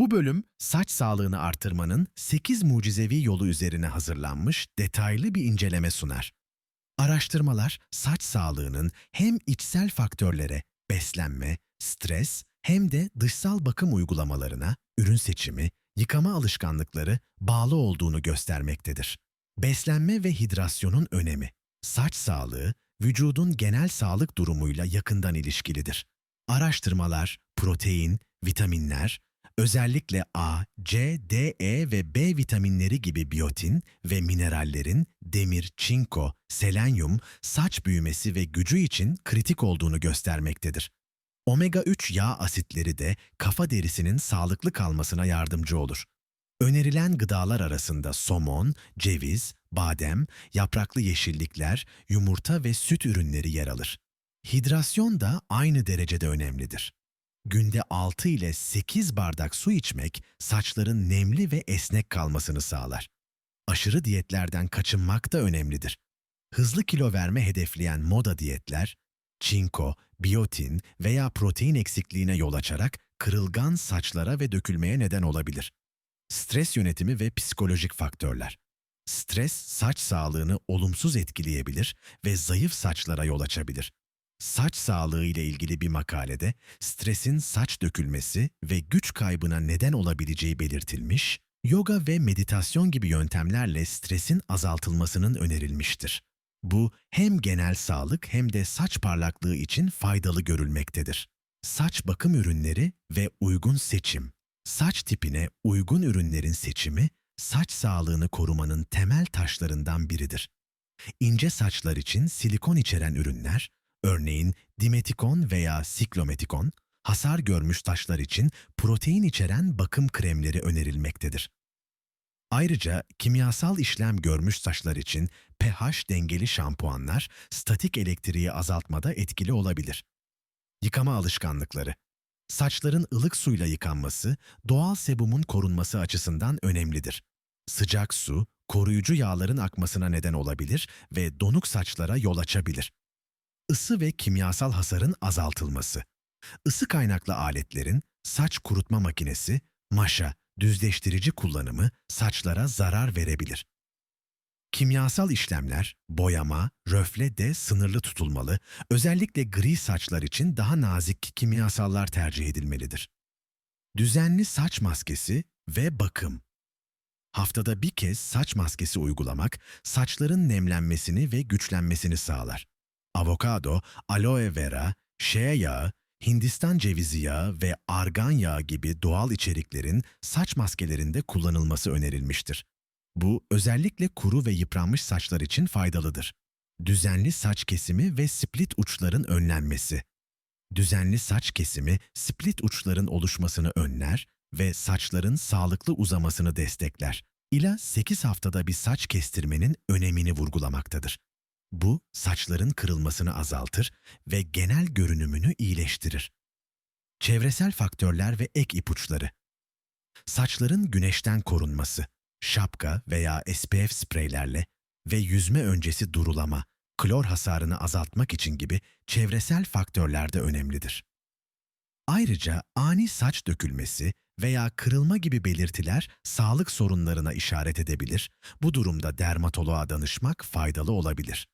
Bu bölüm saç sağlığını artırmanın 8 mucizevi yolu üzerine hazırlanmış detaylı bir inceleme sunar. Araştırmalar saç sağlığının hem içsel faktörlere, beslenme, stres hem de dışsal bakım uygulamalarına, ürün seçimi, yıkama alışkanlıkları bağlı olduğunu göstermektedir. Beslenme ve hidrasyonun önemi. Saç sağlığı, vücudun genel sağlık durumuyla yakından ilişkilidir. Araştırmalar, protein, vitaminler, özellikle A, C, D, E ve B vitaminleri gibi biyotin ve minerallerin demir, çinko, selenyum, saç büyümesi ve gücü için kritik olduğunu göstermektedir. Omega-3 yağ asitleri de kafa derisinin sağlıklı kalmasına yardımcı olur. Önerilen gıdalar arasında somon, ceviz, badem, yapraklı yeşillikler, yumurta ve süt ürünleri yer alır. Hidrasyon da aynı derecede önemlidir. Günde 6 ile 8 bardak su içmek saçların nemli ve esnek kalmasını sağlar. Aşırı diyetlerden kaçınmak da önemlidir. Hızlı kilo verme hedefleyen moda diyetler, çinko, biyotin veya protein eksikliğine yol açarak kırılgan saçlara ve dökülmeye neden olabilir. Stres yönetimi ve psikolojik faktörler. Stres saç sağlığını olumsuz etkileyebilir ve zayıf saçlara yol açabilir. Saç sağlığı ile ilgili bir makalede stresin saç dökülmesi ve güç kaybına neden olabileceği belirtilmiş, yoga ve meditasyon gibi yöntemlerle stresin azaltılmasının önerilmiştir. Bu hem genel sağlık hem de saç parlaklığı için faydalı görülmektedir. Saç bakım ürünleri ve uygun seçim. Saç tipine uygun ürünlerin seçimi, saç sağlığını korumanın temel taşlarından biridir. İnce saçlar için silikon içeren ürünler, örneğin dimetikon veya siklometikon, hasar görmüş taşlar için protein içeren bakım kremleri önerilmektedir. Ayrıca kimyasal işlem görmüş saçlar için pH dengeli şampuanlar statik elektriği azaltmada etkili olabilir. Yıkama alışkanlıkları Saçların ılık suyla yıkanması, doğal sebumun korunması açısından önemlidir. Sıcak su, koruyucu yağların akmasına neden olabilir ve donuk saçlara yol açabilir. Isı ve kimyasal hasarın azaltılması. Isı kaynaklı aletlerin, saç kurutma makinesi, maşa, düzleştirici kullanımı saçlara zarar verebilir. Kimyasal işlemler, boyama, röfle de sınırlı tutulmalı, özellikle gri saçlar için daha nazik kimyasallar tercih edilmelidir. Düzenli saç maskesi ve bakım. Haftada bir kez saç maskesi uygulamak, saçların nemlenmesini ve güçlenmesini sağlar. Avokado, aloe vera, shea yağı, Hindistan cevizi yağı ve argan yağı gibi doğal içeriklerin saç maskelerinde kullanılması önerilmiştir. Bu özellikle kuru ve yıpranmış saçlar için faydalıdır. Düzenli saç kesimi ve split uçların önlenmesi. Düzenli saç kesimi split uçların oluşmasını önler ve saçların sağlıklı uzamasını destekler. İla 8 haftada bir saç kestirmenin önemini vurgulamaktadır. Bu, saçların kırılmasını azaltır ve genel görünümünü iyileştirir. Çevresel faktörler ve ek ipuçları. Saçların güneşten korunması, şapka veya SPF spreylerle ve yüzme öncesi durulama, klor hasarını azaltmak için gibi çevresel faktörler de önemlidir. Ayrıca ani saç dökülmesi veya kırılma gibi belirtiler sağlık sorunlarına işaret edebilir. Bu durumda dermatoloğa danışmak faydalı olabilir.